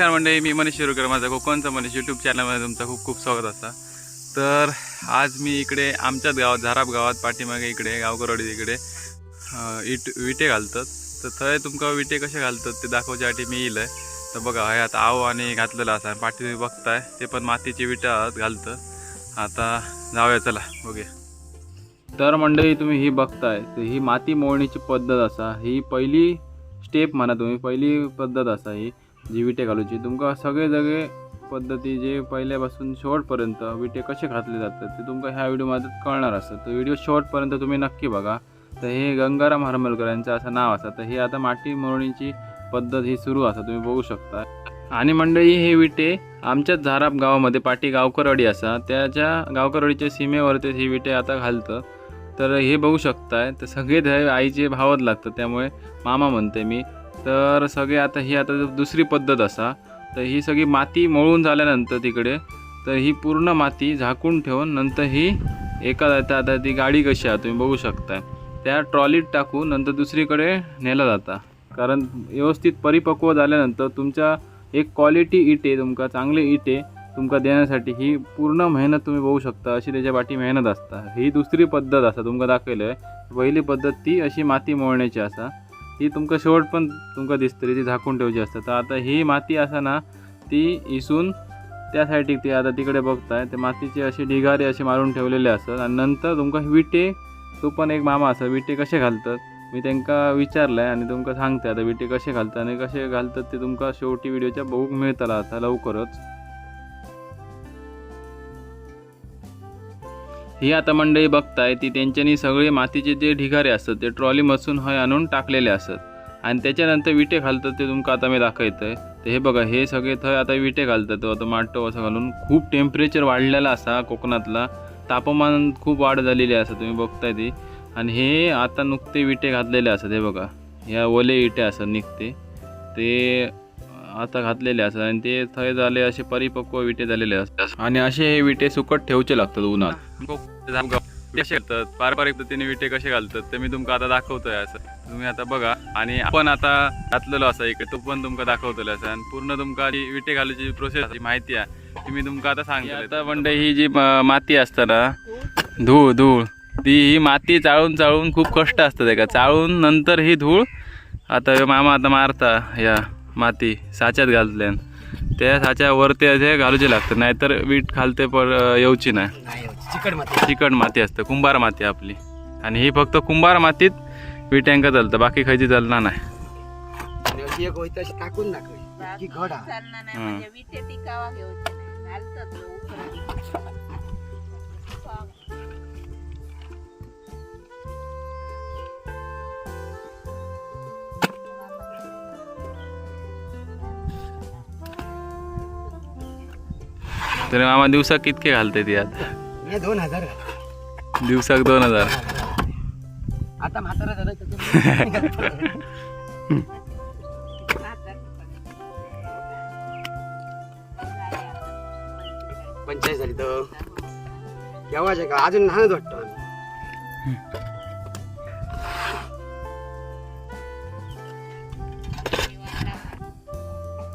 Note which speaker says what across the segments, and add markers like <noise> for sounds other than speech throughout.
Speaker 1: नमस्कार मंडळी मी मनीष शिरोकर माझा कोकणचा मनीष यूट्यूब चॅनलमध्ये तुमचं खूप खूप स्वागत असतं. तर आज मी इकडे आमच्याच गावात झाराप गावात पाठीमागे इकडे गावकरवाडी इकडे इट विटे घालतात. तर थंय तुमका विटे कसे घालतात ते दाखवच्यासाठी मी येईल तर बघा हे आता आव आणि घातलेलं असा पाठी तुम्ही बघताय ते पण मातीची विटा घालतं. आता जाऊया चला बघूया. तर मंडळी तुम्ही ही बघताय तर ही माती मोळणीची पद्धत असा ही पहिली स्टेप म्हणा तुम्ही पहिली पद्धत असा ही. विटे घालूची. तुमका सगळे सगळे पद्धती जे पहिल्यापासून शेवटपर्यंत विटे कसे घातले जातात ते तुमका ह्या व्हिडिओमध्ये कळणार असतं. तर व्हिडिओ शेवटपर्यंत तुम्ही नक्की बघा. तर हे गंगाराम हरमलकर यांचं असं नाव असं तर हे आता माटी मळणीची पद्धत ही सुरू असा तुम्ही बघू शकता. आणि मंडळी हे विटे आमच्याच झाराप गावामध्ये पाठी गावकरवाडी असा. त्याच्या गावकरवाडीच्या सीमेवरती ही विटे आता घालतं. तर हे बघू शकताय. तर सगळे आईचे भावत लागतं त्यामुळे मामा म्हणते मी तर सगळे आता ही आता दुसरी पद्धत असा. तर ही सगळी माती मळून झाल्यानंतर तिकडे तर ही पूर्ण माती झाकून ठेवून नंतर ही एका जाता आता ती गाडी कशी आहे तुम्ही बघू शकता त्या ट्रॉलीत टाकून नंतर दुसरीकडे नेला जाता. कारण व्यवस्थित परिपक्व झाल्यानंतर तुमच्या एक क्वालिटी इटे तुमका चांगले इटे तुमका देण्यासाठी ही पूर्ण मेहनत तुम्ही बघू शकता अशी त्याच्या पाठी मेहनत असता. ही दुसरी पद्धत असा तुमका दाखवलं आहे पहिली पद्धत ती अशी माती मळण्याची असा. ती तुमका शेवट पण तुमका दिसतली ती झाकून ठेवची असता. तर आता ही माती असा ना ती इसून त्या सायडीक ती आता तिकडे बघताय ते मातीचे असे ढिगारे असे मारून ठेवलेले असतात. आणि नंतर तुमका विटे तो पण एक मामा असा विटे कसे घालतात? मी त्यांना विचारलंय आणि तुमका सांगते आता विटे कसे घालतात आणि कसे घालतात ते तुमका शेवटी व्हिडिओच्या बघूक मिळतला आता लवकरच. ही आता मंडळी बघताय ती त्यांच्यानी सगळे मातीचे जे ढिगारे असतात ते ट्रॉली मसून हय आणून टाकलेले असतात. आणि त्याच्यानंतर विटे घालतात ते तुमका आता मी दाखवतंय. तर हे बघा हे सगळे थंय आता विटे घालतात. तो आता माटो असं घालून खूप टेम्परेचर वाढलेला असा कोकणातला. तापमान खूप वाढ झालेली असं तुम्ही बघताय ती. आणि हे आता नुकते विटे घातलेले असतात हे बघा. ह्या ओले विटे असतात निघते. ते आता घातलेले असतात आणि ते थंय झाले असे परिपक्व विटे झालेले असतात. आणि असे हे विटे सुकट ठेवचे लागतात उन्हात. कसे घालतात पारंपरिक पद्धतीने विटे कसे घालतात? ते मी तुमका आता दाखवतोय असं. तुम्ही आता बघा. आणि आपण आता घातलेलो असा इकडे तो पण तुमका दाखवतलो असं. आणि पूर्ण तुमका जी विटे घालायची प्रोसेस माहिती आहे ती मी तुमका आता सांगतो आता म्हणजे ही जी माती असता ना धूळ धूळ ती ही माती चाळून चाळून खूप कष्ट असतं त्या का चाळून नंतर ही धूळ आता मामा आता मारता या माती साच्यात घालतल्यान त्या साच्यावरती असे घालूचे लागतात. नाहीतर वीट खालते पण येऊची नाही.
Speaker 2: चिकट माती
Speaker 1: चिकट माती असतं कुंभार माती आपली आणि ही फक्त कुंभार मातीत विट्यांका चालतं बाकी खायची चालणार नाही
Speaker 2: आणि अशी एक होईत अशी टाकून दाखवी की घड हा.
Speaker 3: चालणार नाही. म्हणजे विटे घालतात.
Speaker 1: तरी मामा दिवसाक कितके घालते ती आता
Speaker 2: दोन हजार.
Speaker 1: दिवसाक दोन हजार.
Speaker 2: आता म्हातारा झालं <laughs> पंचायत झाली तर? केव्हाचे का अजून लहानच वाटतो.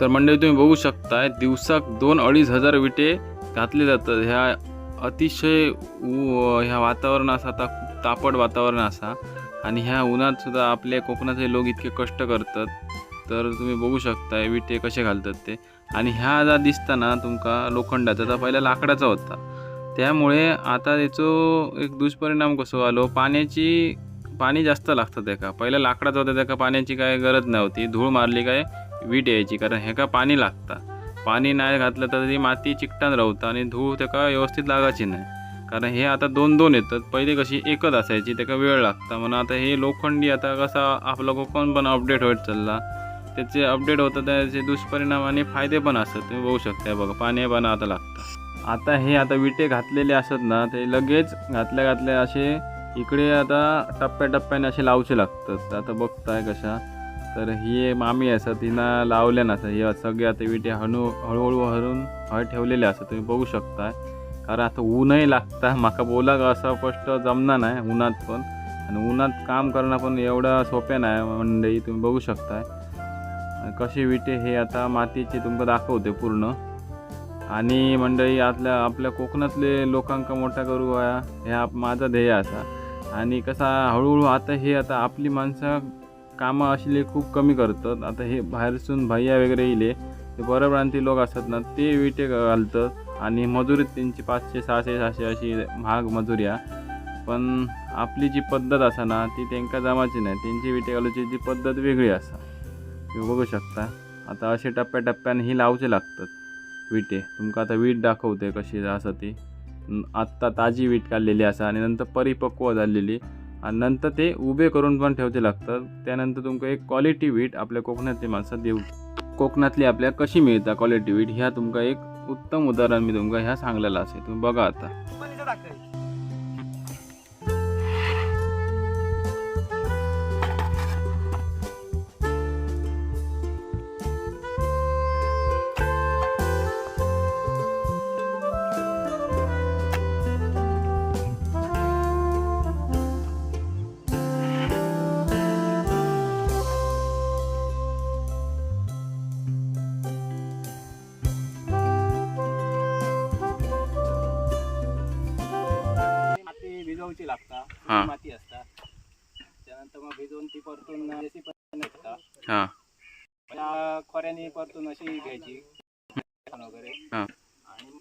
Speaker 1: तर मंडळी तुम्ही बघू शकताय दिवसाक दोन अडीच हजार विटे घातले जातात. ह्या अतिशय ह्या वातावरण असा आता खूप तापड वातावरण असा. आणि ह्या उन्हात सुद्धा आपले कोकणाचे लोक इतके कष्ट करतात. तर तुम्ही बघू शकता विटे कसे घालतात ते. आणि ह्या जा दिसताना तुमका लोखंडाचा तर पहिला लाकडाचा होता. त्यामुळे आता त्याचो एक दुष्परिणाम कसो आलो? पाण्याची पाणी जास्त लागतं त्याका पहिला लाकडाचा होता त्याका पाण्याची काय गरज नव्हती. धूळ मारली काय? वीट यायची. कारण ह्याका पाणी लागतं. पाणी नाही घातलं तर ती माती चिकटान रावता आणि धूळ त्याका व्यवस्थित लागायची नाही. कारण हे आता दोन दोन येतात. पहिले कशी एकच असायची त्याका वेळ लागता. म्हणून आता हे लोखंडी आता कसा आपला कोकण पण अपडेट होत चालला. त्याचे अपडेट होतं त्याचे दुष्परिणाम आणि फायदे पण असतात. तुम्ही बघू शकता बघा पाणी पण आता लागतं. आता हे आता विटे घातलेले असतात ना ते लगेच घातल्या घातल्या असे इकडे आता टप्प्याटप्प्याने असे लावचे लागतात. आता बघताय कशा. तर ही मामी असं तिनं लावल्या नसा हे सगळे आता विटे हळू हळूहळू हरून हळ ठेवलेले असं तुम्ही बघू शकता कारण आता ऊनही लागता. माका बोला का असं स्पष्ट जमणार नाही उन्हात पण. आणि उन्हात काम करणं पण एवढं सोपे नाही मंडई तुम्ही बघू शकताय. आणि कसे विटे हे आता मातीचे तुमका दाखवते पूर्ण. आणि मंडळी आपल्या आपल्या कोकणातले लोकांका मोठा करू ह्या हे आप माझा ध्येय असा आणि कसा हळूहळू आता हे आता आपली माणसं कामं असले खूप कमी करतात. आता हे बाहेरसून भैया वगैरे येले ते परप्रांती लोक असतात ना ते विटे घालतात आणि मजुरीत त्यांची पाचशे सहाशे सहाशे अशी महाग मजुरी आहे पण आपली जी पद्धत असा ना ती त्यांका जमाची नाही. त्यांची विटे घालूची जी पद्धत वेगळी असा. तुम्ही बघू शकता. आता असे टप्प्याटप्प्याने ही लावचे लागतात विटे. तुमका आता वीट दाखवते कशी असं ती. आत्ता ताजी वीट काढलेली असा आणि नंतर परिपक्व झालेली. आणि नंतर ते उभे करून पण ठेवचे लागतात. त्यानंतर तुमका एक क्वालिटी वीट आपल्या कोकणातली माणसं देऊ. कोकणातली आपल्या कशी मिळता क्वालिटी वीट ह्या तुमका एक उत्तम उदाहरण मी तुमका ह्या सांगलेलं असेल. तुम्ही बघा आता.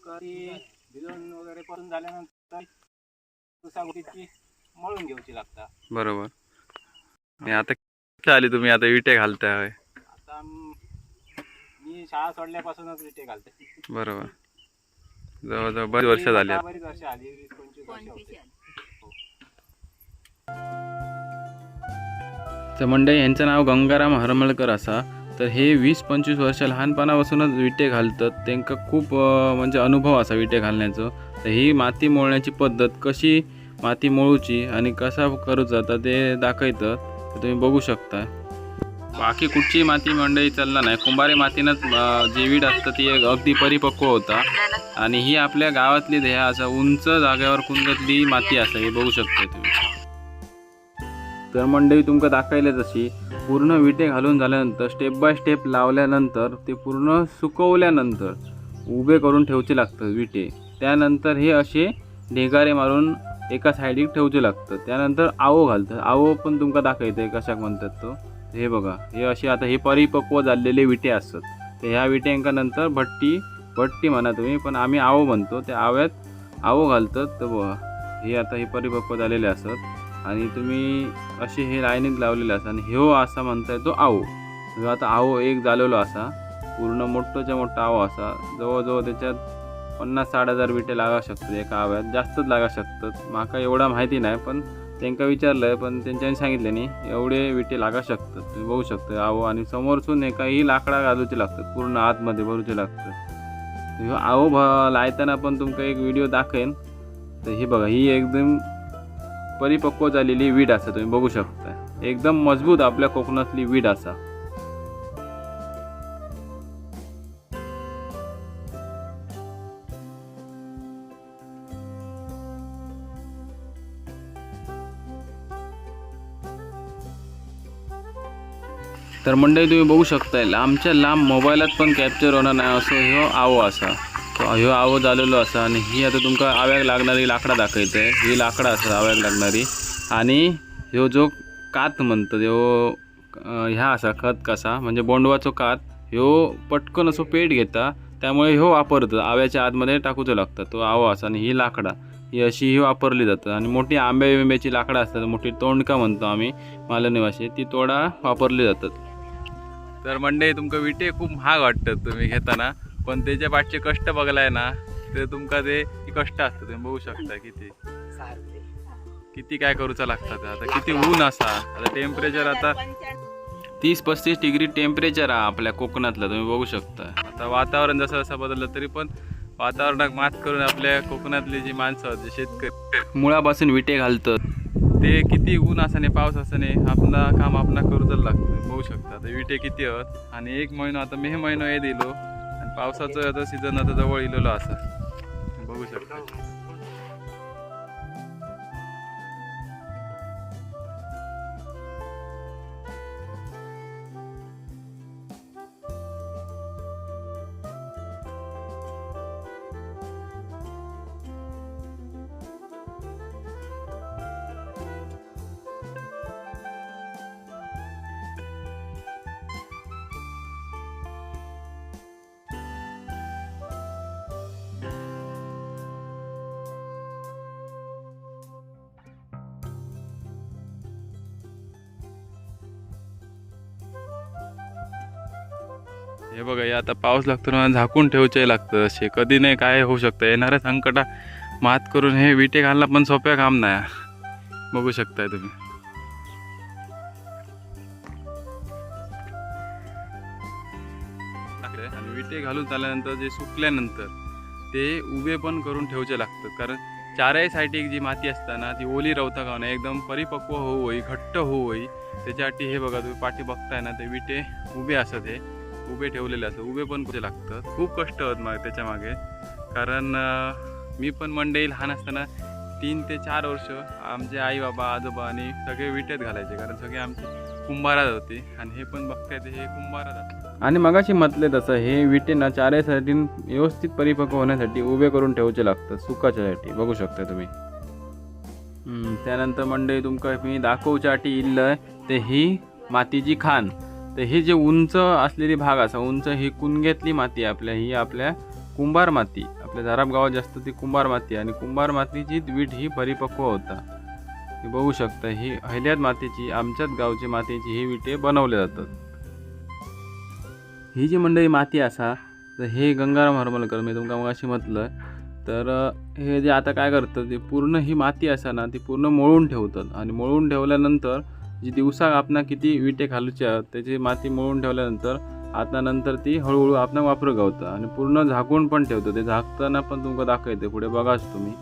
Speaker 4: भिजवून वगैरे झाल्यानंतर मळून घ्यायची लागता.
Speaker 1: बरोबर. आणि आता किती आली तुम्ही? आता विटे घालताय होय.
Speaker 4: आता म- मी शाळा सोडल्यापासूनच विटे घालते.
Speaker 1: बरोबर. जवळजवळ बरीच वर्ष झाली
Speaker 4: आता. बरीच वर्ष आली. वीस पंचवीस वर्ष होते.
Speaker 1: तर मंडळी यांचं नाव गंगाराम हरमळकर असा. तर हे वीस पंचवीस वर्ष लहानपणापासूनच विटे घालतात. त्यांका खूप म्हणजे अनुभव असा विटे घालण्याचं. तर ही माती मोळण्याची पद्धत कशी माती मोळूची आणि कसा करूचा जाता ते दाखवतं. तर तुम्ही बघू शकता. बाकी कुठची माती मंडळी चालला नाही. कुंभारी मातीनंच अं, जे असतं ती एक अगदी परिपक्व होता. आणि ही आपल्या गावातली ध्येया असा उंच जागेवर कुंदतली माती असते हे बघू शकता तुम्ही. तर मंडळी तुमका दाखवले जशी पूर्ण विटे घालून झाल्यानंतर स्टेप बाय स्टेप लावल्यानंतर ते पूर्ण सुकवल्यानंतर उभे करून ठेवचे लागतात विटे. त्यानंतर हे असे ढेगारे मारून एका साईडीक ठेवचे लागतं त्यानंतर आवो घालतात. आवो पण तुमका दाखवते कशाक म्हणतात तो. हे बघा हे असे आता हे परिपक्व झालेले विटे असतात. तर ह्या विट्यांका नंतर भट्टी भट्टी म्हणा तुम्ही पण आम्ही आवो म्हणतो. त्या आव्यात आवो घालतात. तर बघा हे आता हे परिपक्व झालेले असतात. आणि तुम्ही असे हे लाईनीत लावलेले असा आणि ह्यो असा म्हणताय तो आहो ह्यो आता आहो एक झालेलो असा पूर्ण मोठोच्या मोठा आवो असा जवळजवळ त्याच्यात पन्नास साठ हजार विटे लागा शकतात एका आव्यात जास्तच लागा शकतात. माका एवढा माहिती नाही पण त्यांका विचारलंय पण त्यांच्यानी सांगितलं नाही एवढे विटे लागा शकतात तुम्ही बघू शकता. आवो आणि समोरसून एकाही लाकडा घालूचे लागतात पूर्ण आतमध्ये भरूचे लागतात. तर आहो भ लायताना पण तुमका एक व्हिडिओ दाखवेन. तर हे बघा ही एकदम परिपक्व झालेली वीड असा तुम्ही बघू शकता एकदम मजबूत आपल्या कोकणातली वीड असा. तर मंडळी तुम्ही बघू शकताय लांबच्या लांब मोबाईलात पण कॅप्चर होणार नाही असं ह्यो आवो असा. ह्यो आवो झालेलो असा आणि ही आता तुमका आव्याक लागणारी लाकडा दाखवते ही लाकडा आसा आव्याक लागणारी. आणि ह्यो जो कात म्हणतात ह्यो ह्या असा खत कसा म्हणजे बोंडवाचो कात ह्यो पटकन असो पेट घेता त्यामुळे ह्यो वापरतात. आव्याच्या आतमध्ये टाकूचो लागतं तो आवो असा आणि ही लाकडा. ही अशी ही वापरली जातात. आणि मोठी आंब्या बिंब्याची लाकडं असतात मोठी तोंडका म्हणतो आम्ही मालवणी भाषेत ती तोडा वापरली जातात. तर मंडळी तुमका विटे खूप महाग वाटतात तुम्ही घेताना. पण त्याच्या पाठचे कष्ट बघलाय ना ते तुमका ते कष्ट असतात तुम्ही बघू शकता किती. किती काय करूचा लागतात आता किती ऊन असा. आता टेम्परेचर आता तीस पस्तीस डिग्री टेम्परेचर आहे आपल्या कोकणातलं तुम्ही बघू शकता. आता वातावरण जसं जसं बदललं तरी पण वातावरणात मात करून आपल्या कोकणातली जी माणसं जे शेतकरी मुळापासून विटे घालतात. ते किती ऊन असाने पाऊस असाने आपला काम आपला करूच लागतं बघू शकता. आता विटे किती आहेत? आणि एक महिना आता मे महिना हे दिलो पावसाचं आता सीझन आता जवळ इलेलो असं. बघू शकता. हे बघा या आता पाऊस लागतो ना झाकून ठेवचे लागतं असे. कधी नाही काय होऊ शकतं. येणाऱ्या संकटा मात करून हे विटे घालणं पण सोप्या काम नाही. बघू शकताय तुम्ही. आणि विटे घालून झाल्यानंतर जे सुकल्यानंतर ते उभे पण करून ठेवचे लागतात कारण चारही साईडीक जी माती असताना ती ओली रवता का नाही एकदम परिपक्व होऊ होई घट्ट होऊ होई त्याच्यासाठी हे बघा तुम्ही पाठी बघताय ना ते विटे उभे असत हे. उभे ठेवलेले असतात उभे पण कुठे लागतात. खूप कष्ट होत मग त्याच्यामागे. कारण मी पण मंडई लहान असताना तीन ते चार वर्ष आमचे आई बाबा आजोबा आणि सगळे विटेत घालायचे. कारण सगळे आमचे कुंभारात होते. आणि हे पण बघताय हे कुंभारात आणि मगाशी म्हटले तसं हे विटे ना चारही व्यवस्थित परिपक्व होण्यासाठी उभे करून ठेवचे लागतात सुकाच्यासाठी. बघू शकता तुम्ही. त्यानंतर मंडळी तुमका मी दाखवच्यासाठी इल्लय ते ही मातीची खाण. तर हे जे उंच असलेली भाग असा उंच ही कुणग्यातली माती आहे आपल्या ही आपल्या कुंभार माती. आपल्या झाराप गावात जास्त ती कुंभार माती आणि कुंभार मातीची वीट ही परिपक्व होता. हे बघू शकता ही हैल्यात मातीची आमच्याच गावची मातीची ही विटे बनवले जातात. ही जी मंडळी माती असा तर हे गंगाराम हरमलकर मी तुमका मगाशी म्हटलं तर हे जे आता काय करतं ते पूर्ण ही माती असा ना ती पूर्ण मळून ठेवतात. आणि मळून ठेवल्यानंतर जी दिवसा आपण किती विटे घालूच्या त्याची माती मळून ठेवल्यानंतर आता नंतर ती हळूहळू आपण वापर गावतं आणि पूर्ण झाकून पण ठेवतं. ते झाकताना पण तुमका दाखवते पुढे बघाच तुम्ही.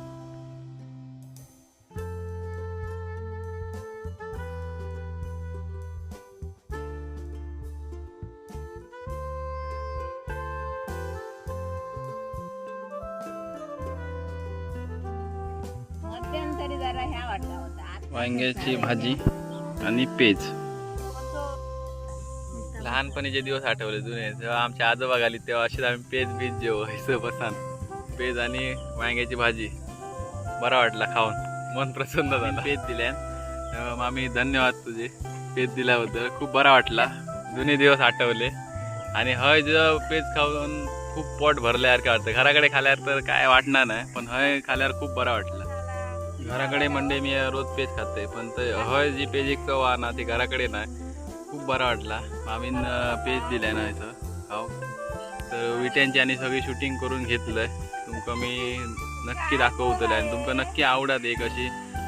Speaker 1: वांग्याची भाजी. आणि पेज. लहानपणीचे दिवस आठवले जुने जेव्हा आमच्या आजोबा घाली तेव्हा असेच आम्ही पेज बीज जेवायचं बसान. पेज आणि वांग्याची भाजी. बरा वाटला खाऊन. मन प्रसन्न झालं. पेज दिल्या? तेव्हा मामी धन्यवाद तुझे पेज दिल्याबद्दल. खूप बरा वाटला. जुने दिवस आठवले. आणि हय जो पेज खाऊन खूप पोट भरल्यासारखं वाटतं? घराकडे खाल्यावर तर काय वाटणार नाही पण हय खाल्यावर खूप बरा वाटला. घराकडे म्हणजे मी रोज पेज खाते पण ते हय जी पेज एक चव ना ती घराकडे नाही. खूप बरा वाटला. मामीन पेज दिलाय ना इथं. हो तर विट्यांची आणि सगळी शूटिंग करून घेतलंय. तुमका मी नक्की दाखवतलं आणि तुमका नक्की आवडत एक अशी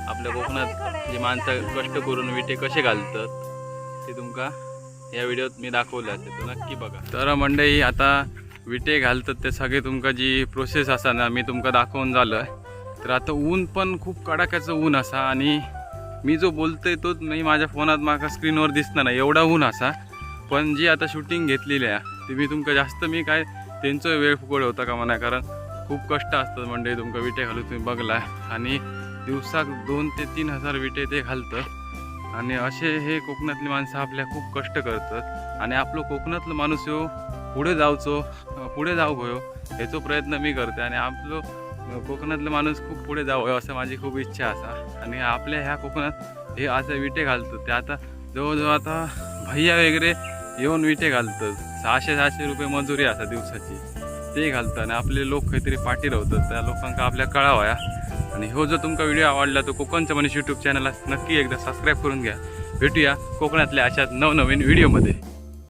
Speaker 1: आपल्या कोकणात जी माणसं कष्ट करून विटे कसे घालतात ते तुमका या व्हिडिओत मी दाखवलं असेल. तर नक्की बघा. तर मंडळी आता विटे घालतात ते सगळे तुमका जी प्रोसेस असा ना मी तुमका दाखवून झालं तर आता ऊन पण खूप कडाक्याचं ऊन असा आणि मी जो बोलतोय तोच नाही माझ्या फोनात माका स्क्रीनवर दिसणार नाही. एवढा ऊन असा. पण जी आता शूटिंग घेतलेली आहे ती मी तुमका जास्त मी काय त्यांचं वेळ फुकड होता का म्हणा कारण खूप कष्ट असतात म्हणजे तुमका विटे घालून तुम्ही बघला. आणि दिवसाक दोन ते तीन हजार विटे ते घालतं. आणि असे हे कोकणातली माणसं आपल्या खूप कष्ट करतात. आणि आपलं कोकणातलं माणूस हो पुढे जावचो पुढे जाऊ गयो ह्याचो प्रयत्न मी करते. आणि आपलं कोकणातलं माणूस खूप पुढे जावं असं माझी खूप इच्छा असा. आणि आपल्या ह्या कोकणात हे असं विटे घालतो. ते आता जवळजवळ आता भैया वगैरे येऊन विटे घालतात सहाशे सहाशे रुपये मजुरी असा दिवसाची. ते घालतात आणि आपले लोक काहीतरी पाठी राहतात त्या लोकांका आपल्या कळावया. आणि हो जर तुमचा व्हिडिओ आवडला तर कोकणच्या मनीष यूट्यूब चॅनलला नक्की एकदा सबस्क्राईब करून घ्या. भेटूया कोकणातल्या अशाच नवनवीन व्हिडिओमध्ये